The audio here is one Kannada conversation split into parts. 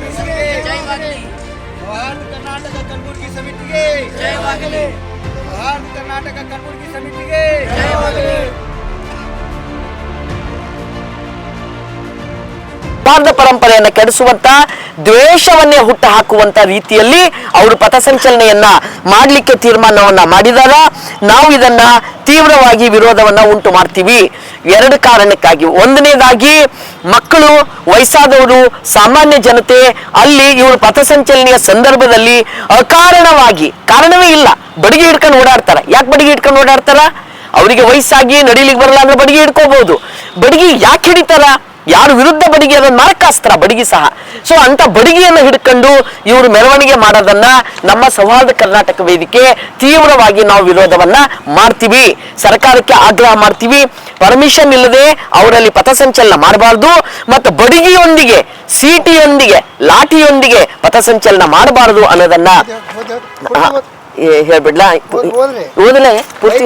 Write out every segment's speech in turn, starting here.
ಜಯವಾಗಲಿ ಮಹಾನ್ ಕರ್ನಾಟಕ ಕಲಬುರಗಿ ಸಮಿತಿಗೆ. ಜಯವಾಗಲಿ ಮಹಾನ್ ಕರ್ನಾಟಕ ಕಲಬುರಗಿ ಸಮಿತಿಗೆ. ಜಯವಾಗಲಿ ಭಾರತ ಪರಂಪರೆಯನ್ನ ಕೆಡಿಸುವಂತ, ದ್ವೇಷವನ್ನೇ ಹುಟ್ಟು ಹಾಕುವಂತ ರೀತಿಯಲ್ಲಿ ಅವರು ಪಥಸಂಚಲನೆಯನ್ನ ಮಾಡಲಿಕ್ಕೆ ತೀರ್ಮಾನವನ್ನ ಮಾಡಿದಾಗ ನಾವು ಇದನ್ನ ತೀವ್ರವಾಗಿ ವಿರೋಧವನ್ನ ಉಂಟು ಮಾಡ್ತೀವಿ. ಎರಡು ಕಾರಣಕ್ಕಾಗಿ. ಒಂದನೇದಾಗಿ, ಮಕ್ಕಳು, ವಯಸ್ಸಾದವರು, ಸಾಮಾನ್ಯ ಜನತೆ ಅಲ್ಲಿ ಇವರು ಪಥಸಂಚಲನೆಯ ಸಂದರ್ಭದಲ್ಲಿ ಅಕಾರಣವಾಗಿ, ಕಾರಣವೇ ಇಲ್ಲ, ಬಡಿಗೆ ಹಿಡ್ಕೊಂಡು ಓಡಾಡ್ತಾರ. ಯಾಕೆ ಬಡಿಗೆ ಹಿಡ್ಕೊಂಡು ಓಡಾಡ್ತಾರ? ಅವರಿಗೆ ವಯಸ್ಸಾಗಿ ನಡಿಲಿಕ್ಕೆ ಬರಲ್ಲ ಅಂದ್ರೆ ಬಡಿಗೆ ಹಿಡ್ಕೋಬಹುದು ಬಡಿಗೆ ಯಾಕೆ ಹಿಡಿತಾರ? ಯಾರು ವಿರುದ್ಧ ಬಡಿಗೆ ಅದನ್ನ ಮಾರಕಾಸ್ತ್ರ ಬಡಿಗೆ ಸಹ. ಸೊ ಅಂತ ಬಡಿಗೆಯನ್ನು ಹಿಡ್ಕೊಂಡು ಇವರು ಮೆರವಣಿಗೆ ಮಾಡೋದನ್ನ ನಮ್ಮ ಸೌಹಾರ್ದ ಕರ್ನಾಟಕ ವೇದಿಕೆ ತೀವ್ರವಾಗಿ ನಾವು ವಿರೋಧವನ್ನ ಮಾಡ್ತೀವಿ. ಸರ್ಕಾರಕ್ಕೆ ಆಗ್ರಹ ಮಾಡ್ತೀವಿ. ಪರ್ಮಿಷನ್ ಇಲ್ಲದೆ ಅವರಲ್ಲಿ ಪಥಸಂಚಲನ ಮಾಡಬಾರ್ದು ಮತ್ತು ಬಡಿಗೆಯೊಂದಿಗೆ ಸಿಟಿಯೊಂದಿಗೆ ಲಾಠಿಯೊಂದಿಗೆ ಪಥಸಂಚಲನ ಮಾಡಬಾರದು ಅನ್ನೋದನ್ನ ಹೇಳ್ಬಿಡ್ಲಾ ಓದ್- ಓದ್ರಿ. ಓದಲೇ ಪೂರ್ತಿ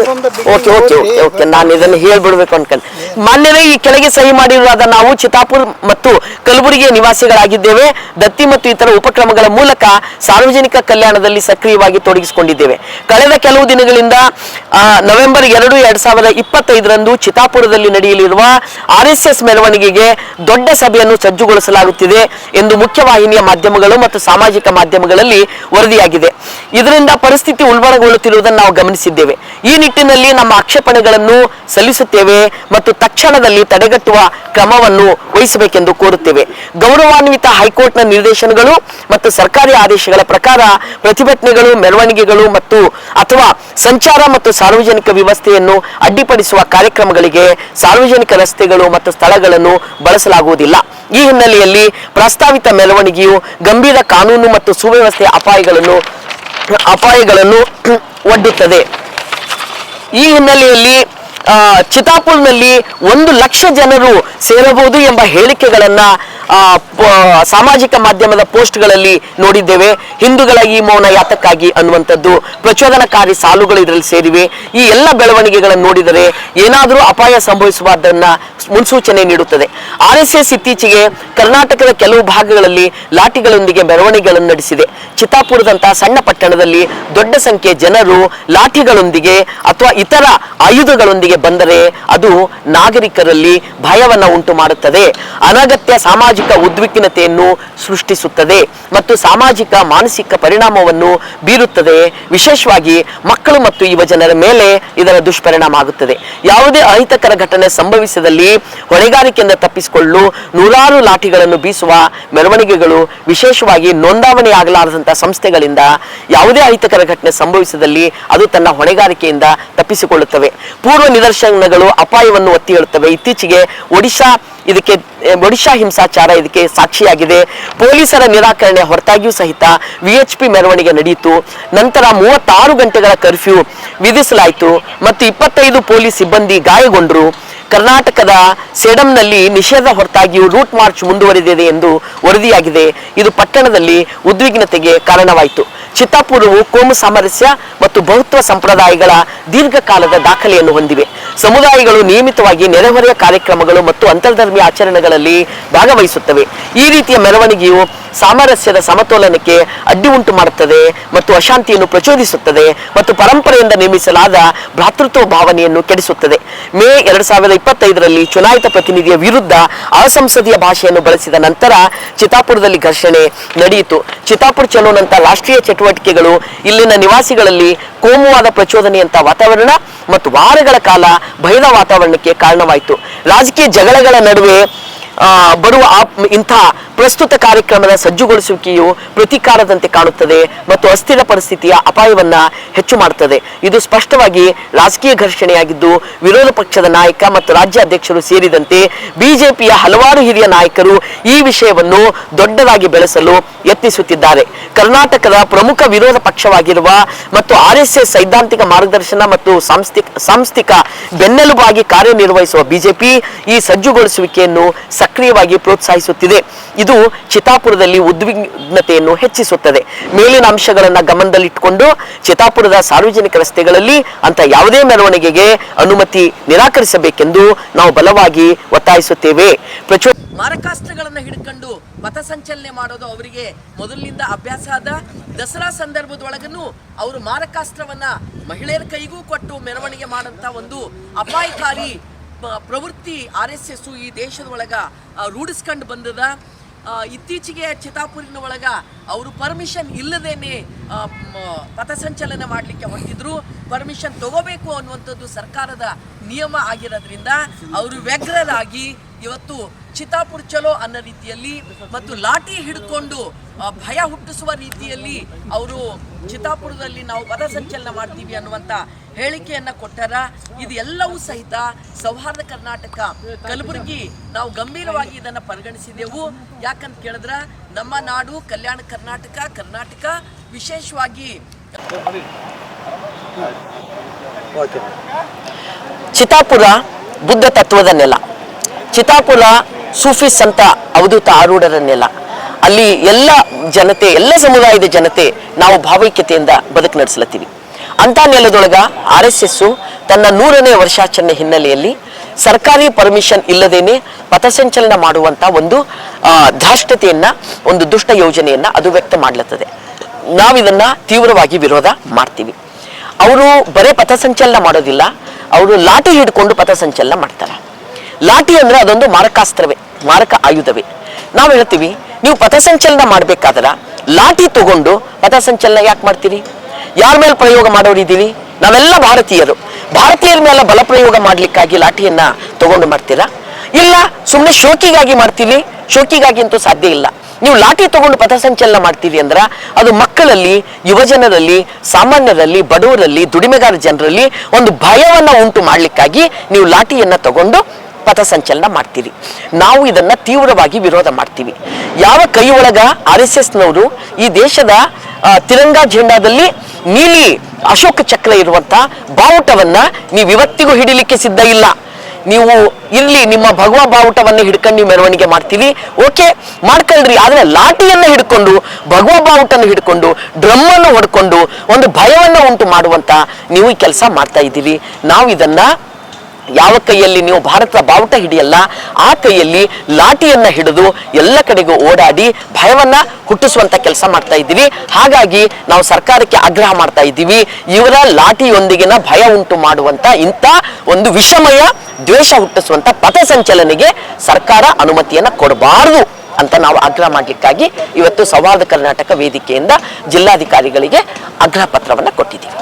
ಓಕೆ ಓಕೆ ಓದ್ರಿ. ಓಕೆ ನಾನು ಇದನ್ನು ಹೇಳ್ಬಿಡ್ಬೇಕು ಅನ್ಕೊಂಡು ಮಾನ್ಯರೇ ಈ ಕೆಳಗೆ ಸಹಿ ಮಾಡಿರುವಾದ ನಾವು ಚಿತಾಪುರ್ ಮತ್ತು ಕಲಬುರಗಿಯ ನಿವಾಸಿಗಳಾಗಿದ್ದೇವೆ. ದತ್ತಿ ಮತ್ತು ಇತರ ಉಪಕ್ರಮಗಳ ಮೂಲಕ ಸಾರ್ವಜನಿಕ ಕಲ್ಯಾಣದಲ್ಲಿ ಸಕ್ರಿಯವಾಗಿ ತೊಡಗಿಸಿಕೊಂಡಿದ್ದೇವೆ. ಕಳೆದ ಕೆಲವು ದಿನಗಳಿಂದ ನವೆಂಬರ್ ಎರಡು, ಎರಡ್ ಸಾವಿರದ ಇಪ್ಪತ್ತೈದರಂದು ಚಿತಾಪುರದಲ್ಲಿ ನಡೆಯಲಿರುವ ಆರ್ ಎಸ್ ಎಸ್ ಮೆರವಣಿಗೆಗೆ ದೊಡ್ಡ ಸಭೆಯನ್ನು ಸಜ್ಜುಗೊಳಿಸಲಾಗುತ್ತಿದೆ ಎಂದು ಮುಖ್ಯವಾಹಿನಿಯ ಮಾಧ್ಯಮಗಳು ಮತ್ತು ಸಾಮಾಜಿಕ ಮಾಧ್ಯಮಗಳಲ್ಲಿ ವರದಿಯಾಗಿದೆ. ಇದರಿಂದ ಪರಿಸ್ಥಿತಿ ಉಲ್ಬಣಗೊಳ್ಳುತ್ತಿರುವುದನ್ನು ನಾವು ಗಮನಿಸಿದ್ದೇವೆ. ಈ ನಿಟ್ಟಿನಲ್ಲಿ ನಮ್ಮ ಆಕ್ಷೇಪಣೆಗಳನ್ನು ಸಲ್ಲಿಸುತ್ತೇವೆ ಮತ್ತು ತಕ್ಷಣದಲ್ಲಿ ತಡೆಗಟ್ಟುವ ಕ್ರಮವನ್ನು ವಹಿಸಬೇಕೆಂದು ಕೋರುತ್ತೇವೆ. ಗೌರವಾನ್ವಿತ ಹೈಕೋರ್ಟ್ನ ನಿರ್ದೇಶನಗಳು ಮತ್ತು ಸರ್ಕಾರಿ ಆದೇಶಗಳ ಪ್ರಕಾರ ಪ್ರತಿಭಟನೆಗಳು, ಮೆರವಣಿಗೆಗಳು ಮತ್ತು ಅಥವಾ ಸಂಚಾರ ಮತ್ತು ಸಾರ್ವಜನಿಕ ವ್ಯವಸ್ಥೆಯನ್ನು ಅಡ್ಡಿಪಡಿಸುವ ಕಾರ್ಯಕ್ರಮಗಳಿಗೆ ಸಾರ್ವಜನಿಕ ರಸ್ತೆಗಳು ಮತ್ತು ಸ್ಥಳಗಳನ್ನು ಬಳಸಲಾಗುವುದಿಲ್ಲ. ಈ ಹಿನ್ನೆಲೆಯಲ್ಲಿ ಪ್ರಸ್ತಾವಿತ ಮೆರವಣಿಗೆಯು ಗಂಭೀರ ಕಾನೂನು ಮತ್ತು ಸುವ್ಯವಸ್ಥೆಯ ಅಪಾಯಗಳನ್ನು ಅಪಾಯಗಳನ್ನು ಒಡ್ಡುತ್ತದೆ. ಈ ಹಿನ್ನೆಲೆಯಲ್ಲಿ ಚಿತಾಪುರ್ನಲ್ಲಿ ಒಂದು ಲಕ್ಷ ಜನರು ಸೇರಬಹುದು ಎಂಬ ಹೇಳಿಕೆಗಳನ್ನ ಸಾಮಾಜಿಕ ಮಾಧ್ಯಮದ ಪೋಸ್ಟ್ಗಳಲ್ಲಿ ನೋಡಿದ್ದೇವೆ. ಹಿಂದೂಗಳ ಈ ಮೌನ ಯಾತಕ್ಕಾಗಿ ಅನ್ನುವಂಥದ್ದು, ಪ್ರಚೋದನಕಾರಿ ಸಾಲುಗಳು ಇದರಲ್ಲಿ ಸೇರಿವೆ. ಈ ಎಲ್ಲ ಬೆಳವಣಿಗೆಗಳನ್ನು ನೋಡಿದರೆ ಏನಾದರೂ ಅಪಾಯ ಸಂಭವಿಸುವುದನ್ನ ಮುನ್ಸೂಚನೆ ನೀಡುತ್ತದೆ. ಆರ್ ಎಸ್ ಎಸ್ ಇತ್ತೀಚೆಗೆ ಕರ್ನಾಟಕದ ಕೆಲವು ಭಾಗಗಳಲ್ಲಿ ಲಾಠಿಗಳೊಂದಿಗೆ ಮೆರವಣಿಗೆಗಳನ್ನು ನಡೆಸಿದೆ. ಚಿತ್ತಾಪುರದಂತಹ ಸಣ್ಣ ಪಟ್ಟಣದಲ್ಲಿ ದೊಡ್ಡ ಸಂಖ್ಯೆ ಜನರು ಲಾಠಿಗಳೊಂದಿಗೆ ಅಥವಾ ಇತರ ಆಯುಧಗಳೊಂದಿಗೆ ಬಂದರೆ ಅದು ನಾಗರಿಕರಲ್ಲಿ ಭಯವನ್ನು ಉಂಟು ಮಾಡುತ್ತದೆ ಅನಗತ್ಯ ಸಾಮಾಜಿಕ ಉದ್ವಿಗ್ನತೆಯನ್ನು ಸೃಷ್ಟಿಸುತ್ತದೆ ಮತ್ತು ಸಾಮಾಜಿಕ ಮಾನಸಿಕ ಪರಿಣಾಮವನ್ನು ಬೀರುತ್ತದೆ. ವಿಶೇಷವಾಗಿ ಮಕ್ಕಳು ಮತ್ತು ಯುವ ಜನರ ಮೇಲೆ ಇದರ ದುಷ್ಪರಿಣಾಮ ಆಗುತ್ತದೆ ಯಾವುದೇ ಅಹಿತಕರ ಘಟನೆ ಸಂಭವಿಸಿದಲ್ಲಿ ಹೊಣೆಗಾರಿಕೆಯಿಂದ ತಪ್ಪಿಸಿಕೊಳ್ಳಲು ನೂರಾರು ಲಾಠಿಗಳನ್ನು ಬೀಸುವ ಮೆರವಣಿಗೆಗಳು ವಿಶೇಷವಾಗಿ ನೋಂದಾವಣೆ ಆಗಲಾರದಂತಹ ಸಂಸ್ಥೆಗಳಿಂದ ಯಾವುದೇ ಅಹಿತಕರ ಘಟನೆ ಸಂಭವಿಸಿದಲ್ಲಿ ಅದು ತನ್ನ ಹೊಣೆಗಾರಿಕೆಯಿಂದ ತಪ್ಪಿಸಿಕೊಳ್ಳುತ್ತವೆ. ಪೂರ್ವ ನಿದರ್ಶನಗಳು ಅಪಾಯವನ್ನು ಒತ್ತಿ ಹೇಳುತ್ತವೆ. ಇತ್ತೀಚೆಗೆ ಒಡಿಶಾ ಇದಕ್ಕೆ ಒಡಿಶಾ ಹಿಂಸಾಚಾರ ಇದಕ್ಕೆ ಸಾಕ್ಷಿಯಾಗಿದೆ. ಪೊಲೀಸರ ನಿರಾಕರಣೆ ಹೊರತಾಗಿಯೂ ಸಹಿತ ವಿಎಚ್ಪಿ ಮೆರವಣಿಗೆ ನಡೆಯಿತು. ನಂತರ ಮೂವತ್ತಾರು ಗಂಟೆಗಳ ಕರ್ಫ್ಯೂ ವಿಧಿಸಲಾಯಿತು ಮತ್ತು ಇಪ್ಪತ್ತೈದು ಪೊಲೀಸ್ ಸಿಬ್ಬಂದಿ ಗಾಯಗೊಂಡರು. ಕರ್ನಾಟಕದ ಸೇಡಂನಲ್ಲಿ ನಿಷೇಧ ಹೊರತಾಗಿಯೂ ರೂಟ್ ಮಾರ್ಚ್ ಮುಂದುವರೆದಿದೆ ಎಂದು ವರದಿಯಾಗಿದೆ. ಇದು ಪಟ್ಟಣದಲ್ಲಿ ಉದ್ವಿಗ್ನತೆಗೆ ಕಾರಣವಾಯಿತು. ಚಿತ್ತಾಪುರವು ಕೋಮು ಸಾಮರಸ್ಯ ಮತ್ತು ಬಹುತ್ವ ಸಂಪ್ರದಾಯಗಳ ದೀರ್ಘಕಾಲದ ದಾಖಲೆಯನ್ನು ಹೊಂದಿವೆ. ಸಮುದಾಯಗಳು ನಿಯಮಿತವಾಗಿ ನೆರೆಹೊರೆಯ ಕಾರ್ಯಕ್ರಮಗಳು ಮತ್ತು ಅಂತರ್ಧರ್ಮೀಯ ಆಚರಣೆಗಳಲ್ಲಿ ಭಾಗವಹಿಸುತ್ತವೆ. ಈ ರೀತಿಯ ಮೆರವಣಿಗೆಯು ಸಾಮರಸ್ಯದ ಸಮತೋಲನಕ್ಕೆ ಅಡ್ಡಿ ಉಂಟು ಮಾಡುತ್ತದೆ ಮತ್ತು ಅಶಾಂತಿಯನ್ನು ಪ್ರಚೋದಿಸುತ್ತದೆ ಮತ್ತು ಪರಂಪರೆಯಿಂದ ನಿರ್ಮಿಸಲಾದ ಭ್ರಾತೃತ್ವ ಭಾವನೆಯನ್ನು ಕೆಡಿಸುತ್ತದೆ. ಮೇ ಎರಡ್ ಸಾವಿರದ ಇಪ್ಪತ್ತೈದರಲ್ಲಿ ಚುನಾಯಿತ ಪ್ರತಿನಿಧಿಯ ವಿರುದ್ಧ ಅಸಂಸದೀಯ ಭಾಷೆಯನ್ನು ಬಳಸಿದ ನಂತರ ಚಿತಾಪುರದಲ್ಲಿ ಘರ್ಷಣೆ ನಡೆಯಿತು. ಚಿತಾಪುರ ಚಲೋನಂತ ರಾಷ್ಟ್ರೀಯ ಚಟುವಟಿಕೆಗಳು ಇಲ್ಲಿನ ನಿವಾಸಿಗಳಲ್ಲಿ ಕೋಮುವಾದ ಪ್ರಚೋದನೆಯಂತ ವಾತಾವರಣ ಮತ್ತು ವಾರಗಳ ಕಾಲ ಭಯದ ವಾತಾವರಣಕ್ಕೆ ಕಾರಣವಾಯಿತು. ರಾಜಕೀಯ ಜಗಳಗಳ ನಡುವೆ ಬರುವ ಇಂಥ ಪ್ರಸ್ತುತ ಕಾರ್ಯಕ್ರಮದ ಸಜ್ಜುಗೊಳಿಸುವಿಕೆಯು ಪ್ರತಿಕಾರದಂತೆ ಕಾಣುತ್ತದೆ ಮತ್ತು ಅಸ್ಥಿರ ಪರಿಸ್ಥಿತಿಯ ಅಪಾಯವನ್ನ ಹೆಚ್ಚು ಮಾಡುತ್ತದೆ. ಇದು ಸ್ಪಷ್ಟವಾಗಿ ರಾಜಕೀಯ ಘರ್ಷಣೆಯಾಗಿದ್ದು, ವಿರೋಧ ಪಕ್ಷದ ನಾಯಕ ಮತ್ತು ರಾಜ್ಯ ಅಧ್ಯಕ್ಷರು ಸೇರಿದಂತೆ ಬಿಜೆಪಿಯ ಹಲವಾರು ಹಿರಿಯ ನಾಯಕರು ಈ ವಿಷಯವನ್ನು ದೊಡ್ಡದಾಗಿ ಬೆಳೆಸಲು ಯತ್ನಿಸುತ್ತಿದ್ದಾರೆ. ಕರ್ನಾಟಕದ ಪ್ರಮುಖ ವಿರೋಧ ಪಕ್ಷವಾಗಿರುವ ಮತ್ತು ಆರ್ ಎಸ್ ಎಸ್ ಸೈದ್ಧಾಂತಿಕ ಮಾರ್ಗದರ್ಶನ ಮತ್ತು ಸಾಂಸ್ಥಿಕ ಸಾಂಸ್ಥಿಕ ಬೆನ್ನೆಲುಬಾಗಿ ಕಾರ್ಯನಿರ್ವಹಿಸುವ ಬಿಜೆಪಿ ಈ ಸಜ್ಜುಗೊಳಿಸುವಿಕೆಯನ್ನು ಸಕ್ರಿಯವಾಗಿ ಪ್ರೋತ್ಸಾಹಿಸುತ್ತಿದೆ. ಇದು ಚಿತಾಪುರದಲ್ಲಿ ಉದ್ವಿಗ್ನತೆಯನ್ನು ಹೆಚ್ಚಿಸುತ್ತದೆ. ಮೇಲಿನ ಅಂಶಗಳನ್ನ ಗಮನದಲ್ಲಿಟ್ಟುಕೊಂಡು ಚಿತಾಪುರದ ಸಾರ್ವಜನಿಕ ರಸ್ತೆಗಳಲ್ಲಿ ಅಂತ ಯಾವುದೇ ಮೆರವಣಿಗೆಗೆ ಅನುಮತಿ ನಿರಾಕರಿಸಬೇಕೆಂದು ನಾವು ಬಲವಾಗಿ ಒತ್ತಾಯಿಸುತ್ತೇವೆ. ಪ್ರಚೋ ಮಾರಕಾಸ್ತ್ರಗಳನ್ನ ಹಿಡ್ಕೊಂಡು ಪಥಸಂಚಲನೆ ಮಾಡೋದು ಅವರಿಗೆ ಮೊದಲಿನಿಂದ ಅಭ್ಯಾಸ ಆದ ದಸರಾ ಸಂದರ್ಭದೊಳಗನು ಅವರು ಮಾರಕಾಸ್ತ್ರವನ್ನ ಮಹಿಳೆಯರ ಕೈಗೂ ಕೊಟ್ಟು ಮೆರವಣಿಗೆ ಮಾಡಂತ ಒಂದು ಅಪಾಯಕಾರಿ ಪ್ರವೃತ್ತಿ ಆರ್ ಎಸ್ ಎಸ್ ಈ ದೇಶದ ಒಳಗ ರೂಢಿಸ್ಕೊಂಡು ಬಂದದ. ಇತ್ತೀಚೆಗೆ ಚಿತಾಪುರಿನ ಒಳಗ ಅವರು ಪರ್ಮಿಷನ್ ಇಲ್ಲದೇನೆ ಪಥಸಂಚಲನ ಮಾಡಲಿಕ್ಕೆ ಹೊರಟಿದ್ರು. ಪರ್ಮಿಷನ್ ತಗೋಬೇಕು ಅನ್ನುವಂಥದ್ದು ಸರ್ಕಾರದ ನಿಯಮ ಆಗಿರೋದ್ರಿಂದ ಅವರು ವ್ಯಗ್ರರಾಗಿ ಇವತ್ತು ಚಿತಾಪುರ್ ಚಲೋ ಅನ್ನೋ ರೀತಿಯಲ್ಲಿ ಮತ್ತು ಲಾಠಿ ಹಿಡ್ಕೊಂಡು ಭಯ ಹುಟ್ಟಿಸುವ ರೀತಿಯಲ್ಲಿ ಅವರು ಚಿತಾಪುರದಲ್ಲಿ ನಾವು ಪಥಸಂಚಲನ ಮಾಡ್ತೀವಿ ಅನ್ನುವಂಥ ಹೇಳಿಕೆಯನ್ನ ಕೊಟ್ಟಾರ. ಇದೆಲ್ಲವೂ ಸಹಿತ ಸೌಹಾರ್ದ ಕರ್ನಾಟಕ ಕಲಬುರಗಿ ನಾವು ಗಂಭೀರವಾಗಿ ಇದನ್ನ ಪರಿಗಣಿಸಿದೆವು. ಯಾಕಂತ ಕೇಳಿದ್ರ, ನಮ್ಮ ನಾಡು ಕಲ್ಯಾಣ ಕರ್ನಾಟಕ ಕರ್ನಾಟಕ ವಿಶೇಷವಾಗಿ ಚಿತಾಪುರ ಬುದ್ಧ ತತ್ವದ ನೆಲ. ಚಿತಾಪುರ ಸೂಫಿ ಸಂತ ಅವಧೂತ ಆರೂಢರನ್ನೆಲ್ಲ. ನೆಲ ಅಲ್ಲಿ ಎಲ್ಲ ಜನತೆ, ಎಲ್ಲ ಸಮುದಾಯದ ಜನತೆ ನಾವು ಭಾವೈಕ್ಯತೆಯಿಂದ ಬದುಕು ನಡೆಸ್ಲತ್ತೀವಿ. ಅಂತ ನೆಲದೊಳಗ ಆರ್ ಎಸ್ ಎಸ್ಸು ತನ್ನ ನೂರನೇ ವರ್ಷಾಚರಣೆ ಹಿನ್ನೆಲೆಯಲ್ಲಿ ಸರ್ಕಾರಿ ಪರ್ಮಿಷನ್ ಇಲ್ಲದೇನೆ ಪಥಸಂಚಲನ ಮಾಡುವಂತ ಒಂದು ಧಾಷ್ಟತೆಯನ್ನ ಒಂದು ದುಷ್ಟ ಯೋಜನೆಯನ್ನ ಅದು ವ್ಯಕ್ತ ಮಾಡ್ಲತ್ತದೆ. ನಾವಿದನ್ನ ತೀವ್ರವಾಗಿ ವಿರೋಧ ಮಾಡ್ತೀವಿ. ಅವರು ಬರೇ ಪಥಸಂಚಲನ ಮಾಡೋದಿಲ್ಲ, ಅವರು ಲಾಠಿ ಹಿಡ್ಕೊಂಡು ಪಥಸಂಚಲನ ಮಾಡ್ತಾರೆ. ಲಾಠಿ ಅಂದ್ರೆ ಅದೊಂದು ಮಾರಕಾಸ್ತ್ರವೇ, ಮಾರಕ ಆಯುಧವೇ. ನಾವು ಹೇಳ್ತೀವಿ, ನೀವು ಪಥಸಂಚಲನ ಮಾಡ್ಬೇಕಾದ್ರ ಲಾಠಿ ತಗೊಂಡು ಪಥಸಂಚಲನ ಯಾಕೆ ಮಾಡ್ತೀರಿ? ಯಾರ ಮೇಲೆ ಪ್ರಯೋಗ ಮಾಡೋರಿದ್ದೀವಿ ನಾವೆಲ್ಲ ಭಾರತೀಯರು. ಭಾರತೀಯರ ಮೇಲೆ ಬಲ ಪ್ರಯೋಗ ಮಾಡ್ಲಿಕ್ಕಾಗಿ ಲಾಠಿಯನ್ನ ತಗೊಂಡು ಮಾಡ್ತೀರಾ? ಇಲ್ಲ ಸುಮ್ಮನೆ ಶೋಕಿಗಾಗಿ ಮಾಡ್ತೀವಿ ಶೋಕಿಗಾಗಿ ಅಂತೂ ಸಾಧ್ಯ ಇಲ್ಲ. ನೀವು ಲಾಠಿ ತಗೊಂಡು ಪಥಸಂಚಲನ ಮಾಡ್ತೀರಿ ಅಂದ್ರ ಅದು ಮಕ್ಕಳಲ್ಲಿ, ಯುವಜನರಲ್ಲಿ, ಸಾಮಾನ್ಯರಲ್ಲಿ, ಬಡವರಲ್ಲಿ, ದುಡಿಮೆಗಾರ ಜನರಲ್ಲಿ ಒಂದು ಭಯವನ್ನ ಉಂಟು ಮಾಡ್ಲಿಕ್ಕಾಗಿ ನೀವು ಲಾಠಿಯನ್ನ ತಗೊಂಡು ಪಥಸಂಚಲನ ಮಾಡ್ತೀರಿ ನಾವು ಇದನ್ನ ತೀವ್ರವಾಗಿ ವಿರೋಧ ಮಾಡ್ತೀವಿ. ಯಾವ ಕೈ ಒಳಗ ಆರ್ ಎಸ್ ಎಸ್ನವರು ಈ ದೇಶದ ತಿರಂಗ ಝೆಂಡಾದಲ್ಲಿ ನೀಲಿ ಅಶೋಕ ಚಕ್ರ ಇರುವಂತ ಬಾವುಟವನ್ನ ನೀವು ಇವತ್ತಿಗೂ ಹಿಡಿಲಿಕ್ಕೆ ಸಿದ್ಧ ಇಲ್ಲ. ನೀವು ಇಲ್ಲಿ ನಿಮ್ಮ ಭಗವ ಬಾವುಟವನ್ನ ಹಿಡ್ಕೊಂಡು ನೀವು ಮೆರವಣಿಗೆ ಮಾಡ್ತೀವಿ. ಓಕೆ, ಮಾಡ್ಕೊಳ್ರಿ. ಆದ್ರೆ ಲಾಠಿಯನ್ನ ಹಿಡ್ಕೊಂಡು, ಭಗವ ಬಾವುಟನ ಹಿಡ್ಕೊಂಡು, ಡ್ರಮ್ಮನ್ನು ಹೊಡ್ಕೊಂಡು, ಒಂದು ಭಯವನ್ನು ಉಂಟು ಮಾಡುವಂತ ನೀವು ಈ ಕೆಲಸ ಮಾಡ್ತಾ ಇದ್ದೀವಿ ನಾವು ಇದನ್ನ ಯಾವ ಕೈಯಲ್ಲಿ ನೀವು ಭಾರತದ ಬಾವುಟ ಹಿಡಿಯಲ್ಲ, ಆ ಕೈಯಲ್ಲಿ ಲಾಠಿಯನ್ನ ಹಿಡಿದು ಎಲ್ಲ ಕಡೆಗೂ ಓಡಾಡಿ ಭಯವನ್ನ ಹುಟ್ಟಿಸುವಂತ ಕೆಲಸ ಮಾಡ್ತಾ ಇದ್ದೀವಿ. ಹಾಗಾಗಿ ನಾವು ಸರ್ಕಾರಕ್ಕೆ ಆಗ್ರಹ ಮಾಡ್ತಾ ಇದ್ದೀವಿ. ಇವರ ಲಾಠಿಯೊಂದಿಗಿನ ಭಯ ಉಂಟು ಮಾಡುವಂತ ಇಂಥ ಒಂದು ವಿಷಮಯ ದ್ವೇಷ ಹುಟ್ಟಿಸುವಂತ ಪಥಸಂಚಲನೆಗೆ ಸರ್ಕಾರ ಅನುಮತಿಯನ್ನ ಕೊಡಬಾರದು ಅಂತ ನಾವು ಆಗ್ರಹ ಮಾಡಲಿಕ್ಕಾಗಿ ಇವತ್ತು ಸೌಹಾರ್ದ ಕರ್ನಾಟಕ ವೇದಿಕೆಯಿಂದ ಜಿಲ್ಲಾಧಿಕಾರಿಗಳಿಗೆ ಆಗ್ರಹ ಪತ್ರವನ್ನು ಕೊಟ್ಟಿದ್ದೀವಿ.